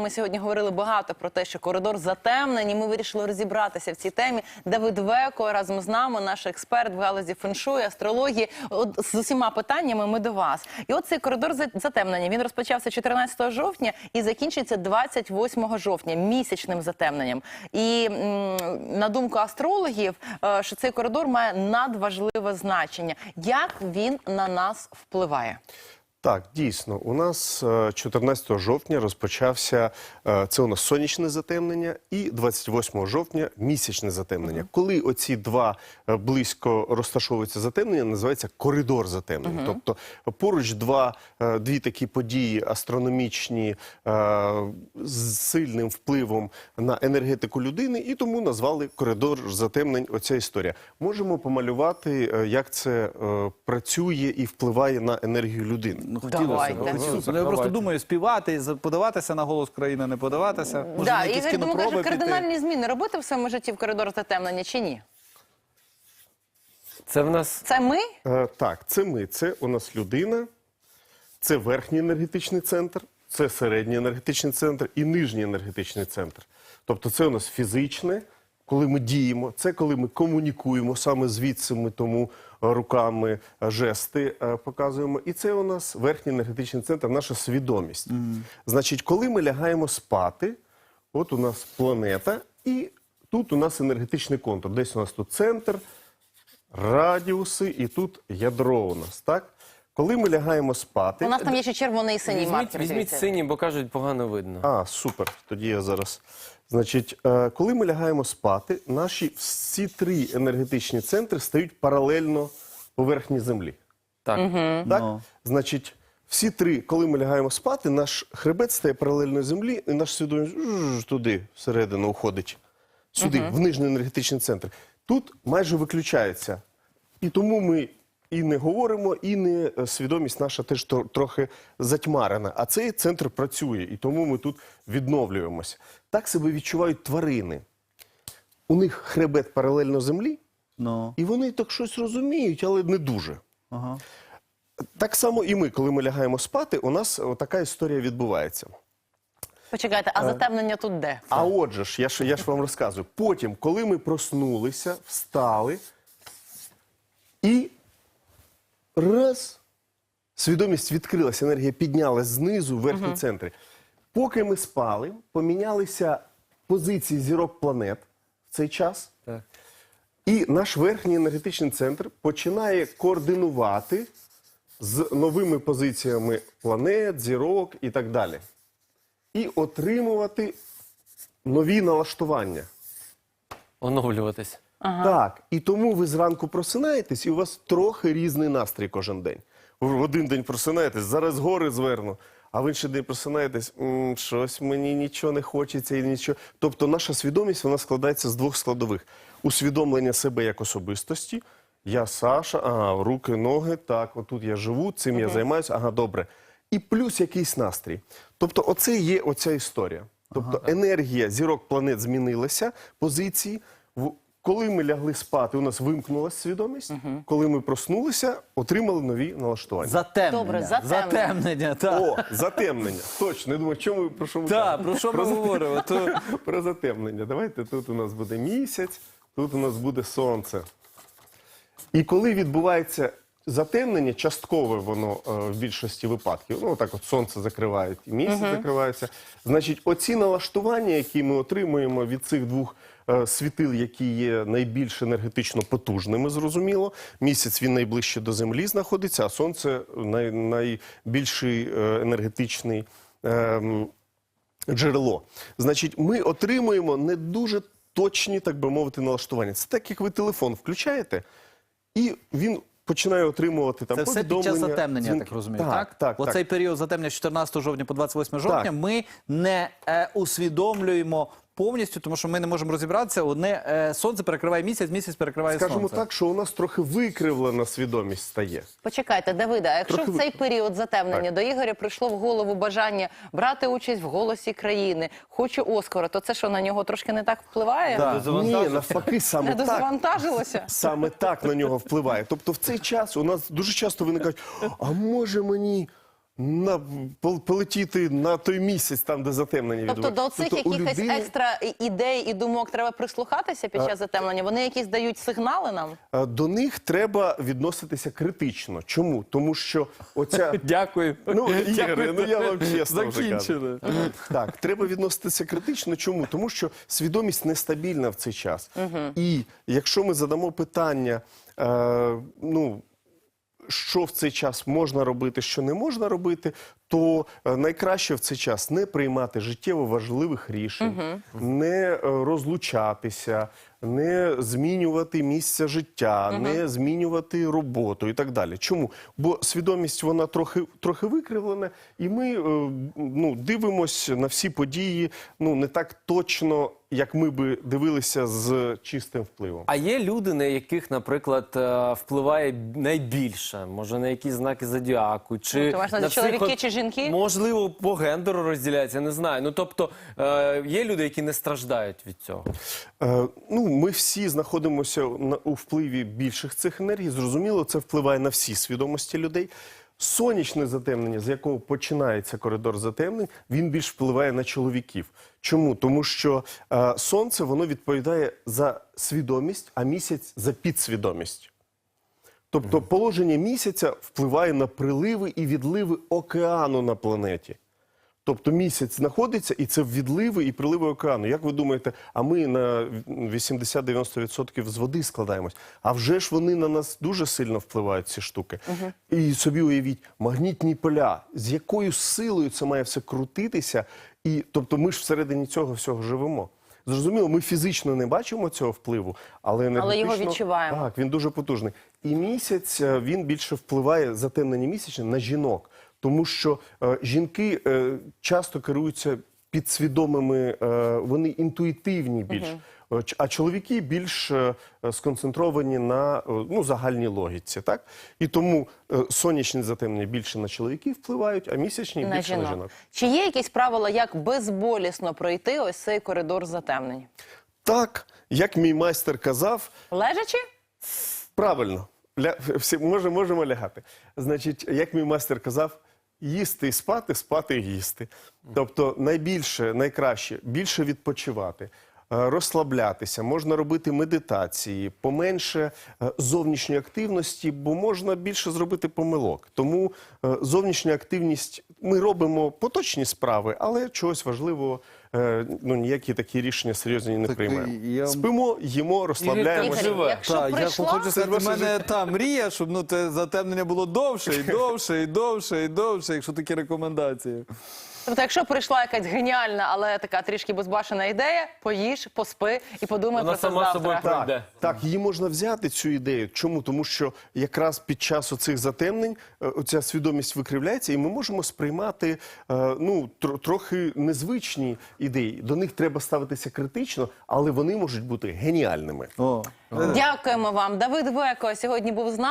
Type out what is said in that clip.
Ми сьогодні говорили багато про те, що коридор затемнень. і Ми вирішили розібратися в цій темі. Давид Веко разом з нами, наш експерт в галузі феншуй, астрології. От з усіма питаннями ми до вас. І от цей коридор затемнення. Він розпочався 14 жовтня і закінчиться 28 жовтня місячним затемненням. І на думку астрологів, е, що цей коридор має надважливе значення. Як він на нас впливає? Так, дійсно, у нас е, 14 жовтня розпочався е, це у нас сонячне затемнення, і 28 жовтня місячне затемнення. Коли оці два е, близько розташовуються затемнення, називається коридор затемнення. Тобто поруч два е, дві такі події астрономічні е, з сильним впливом на енергетику людини, і тому назвали коридор затемнень. Оця історія. Можемо помалювати, е, як це е, працює і впливає на енергію людини. Ну, хотілося. Давайте. хотілося. Супер, Ну, я просто думаю, співати, подаватися на голос країни, не подаватися. Може, да, на якісь Ігор, тому кінопроби каже, піти. кардинальні зміни робити в своєму житті в коридор затемнення чи ні? Це в нас Це ми? Е, так, це ми. Це у нас людина, це верхній енергетичний центр, це середній енергетичний центр і нижній енергетичний центр. Тобто це у нас фізичне, коли ми діємо, це коли ми комунікуємо, саме звідси ми тому руками е, жести е, показуємо. І це у нас верхній енергетичний центр, наша свідомість. Значить, коли ми лягаємо спати, от у нас планета, і тут у нас енергетичний контур. Десь у нас тут центр, радіуси, і тут ядро у нас, так? Коли ми лягаємо спати. У нас там є ще червоний і синій візьміть, маркер. візьміть дивіться. синій, бо кажуть, погано видно. А, супер. Тоді я зараз. Значить, е, коли ми лягаємо спати, наші всі три енергетичні центри стають паралельно поверхні землі. Так. Так? Ну. Значить, всі три, коли ми лягаємо спати, наш хребет стає паралельно землі, і наш свідомість жж, туди всередину уходить. Сюди, в нижній енергетичний центр. Тут майже виключається. І тому ми і не говоримо, і не е, свідомість наша теж трохи затьмарена. А цей центр працює, і тому ми тут відновлюємося. Так себе відчувають тварини. У них хребет паралельно землі, Ну, і вони так щось розуміють, але не дуже. ага. Так само і ми, коли ми лягаємо спати, у нас така історія відбувається. Почекайте, а затемнення тут де? А отже ж, я ж, я ж вам розказую. Потім, коли ми проснулися, встали і раз, свідомість відкрилася, енергія піднялась знизу в верхній центрі. Поки ми спали, помінялися позиції зірок планет в цей час. Так. І наш верхній енергетичний центр починає координувати з новими позиціями планет, зірок і так далі. І отримувати нові налаштування. Оновлюватись. Так, і тому ви зранку просинаєтесь, і у вас трохи різний настрій кожен день. Ви в один день просинаєтесь, зараз гори зверну, а в інший день просинаєтесь, «М, щось мені нічого не хочеться і нічого. Тобто наша свідомість вона складається з двох складових: усвідомлення себе як особистості. Я Саша, ага, руки, ноги, так, отут я живу, цим я займаюся, ага, добре. І плюс якийсь настрій. Тобто, оце є оця історія. Тобто енергія зірок планет змінилася, позиції. В- Коли ми лягли спати, у нас вимкнулася свідомість. Коли ми проснулися, отримали нові налаштування. Затемнення. Добре, затемнення. Затемнення, та. О, затемнення. Точно. Я думаю, чому про що ми Так, про що ми говоримо? То... Про затемнення. Давайте тут у нас буде місяць, тут у нас буде сонце. І коли відбувається затемнення, часткове воно е, в більшості випадків, ну так от сонце закривають і місяць закривається. Значить, оці налаштування, які ми отримуємо від цих двох е, світил, які є найбільш енергетично потужними, зрозуміло. Місяць він найближче до землі знаходиться, а сонце най, найбільший е, енергетичний. ем, джерело. Значить, ми отримуємо не дуже точні, так би мовити, налаштування. Це так, як ви телефон включаєте, і він починає отримувати там Це все під час затемнення, я так розумію, так? Так, так. Оцей так. період затемнення з 14 жовтня по 28 жовтня Так. ми не е, усвідомлюємо повністю, тому що ми не можемо розібратися. Одне е, сонце перекриває місяць, місяць перекриває Скажімо сонце. так, що у нас трохи викривлена свідомість стає. Почекайте, Давида, а якщо Трохи в цей період затемнення Так. до Ігоря прийшло в голову бажання брати участь в голосі країни, хочу Оскара, то це що на нього трошки не так впливає? Да. Ні, навпаки, саме Не так. дозвантажилося? Саме так на нього впливає. Тобто в цей час у нас дуже часто виникають, а може мені на, пол- полетіти на той місяць, там, де затемнення Тобто до цих Тобто якихось людини- екстра ідей і думок треба прислухатися під час затемнення? Вони якісь дають сигнали нам? А, До них треба відноситися критично. Чому? Тому що оця Дякую. Ну, Ігоре, ну я вам чесно вже кажу. Закінчили. Так, треба відноситися критично. Чому? Тому що свідомість нестабільна в цей час. І якщо ми задамо питання, е, ну. Що в цей час можна робити, що не можна робити, то е, найкраще в цей час не приймати життєво важливих рішень, не е, розлучатися, не змінювати місця життя, не змінювати роботу і так далі. Чому? Бо свідомість вона трохи, трохи викривлена, і ми е, ну, дивимося на всі події ну, не так точно, як ми би дивилися з чистим впливом. А є люди, на яких, наприклад, впливає найбільше, може на якісь знаки зодіаку, чи Ну, на чоловіки от- чи жінки? Можливо, по гендеру розділяється, не знаю. Ну тобто е, є люди, які не страждають від цього. Е, ну, ми всі знаходимося на, у впливі більших цих енергій. Зрозуміло, це впливає на всі свідомості людей. Сонячне затемнення, з якого починається коридор затемнень, він більш впливає на чоловіків. Чому? Тому що е, сонце воно відповідає за свідомість, а місяць за підсвідомість. Тобто положення місяця впливає на приливи і відливи океану на планеті. Тобто місяць знаходиться, і це відливи і приливи океану. Як ви думаєте, а ми на 80-90% з води складаємось? А вже ж вони на нас дуже сильно впливають, ці штуки. І собі уявіть, магнітні поля, з якою силою це має все крутитися, і тобто ми ж всередині цього всього живемо. Зрозуміло, ми фізично не бачимо цього впливу, але енергетично... його відчуваємо. Так, він дуже потужний. І місяць е, він більше впливає затемнені місячне на жінок, тому що е, жінки е, часто керуються підсвідомими, е, вони інтуїтивні більш. Ч- А чоловіки більш е, е, сконцентровані на е, ну, загальній логіці, так? І тому е, сонячні затемнення більше на чоловіків впливають, а місячні на більше на жінок. жінок. Чи є якісь правила, як безболісно пройти ось цей коридор затемнень? Так, як мій майстер казав, Лежачи? Правильно. Ля... Всі... Може, можемо лягати. Значить, як мій майстер казав, їсти і спати, спати і їсти. Тобто найбільше, найкраще, більше відпочивати. Е, Розслаблятися, можна робити медитації, поменше е, зовнішньої активності, бо можна більше зробити помилок. Тому е, зовнішня активність ми робимо поточні справи, але чогось важливого, ну ніякі такі рішення серйозні не Так, приймаємо. я- Спимо, їмо, розслабляємося. Живе. я хочу сказати, в мене та мрія, щоб ну те затемнення було довше і довше, і довше, і довше, якщо такі рекомендації. Тобто, якщо прийшла якась геніальна, але така трішки безбашена ідея, поїж, поспи і подумай Вона про це сама завтра. собою Так, Пройде. так, її можна взяти цю ідею. Чому? Тому що якраз під час оцих затемнень е, оця свідомість викривляється, і ми можемо сприймати е, ну, тр- трохи незвичні ідеї. До них треба ставитися критично, але вони можуть бути геніальними. О, Дякуємо вам. Давид Веко сьогодні був з нами.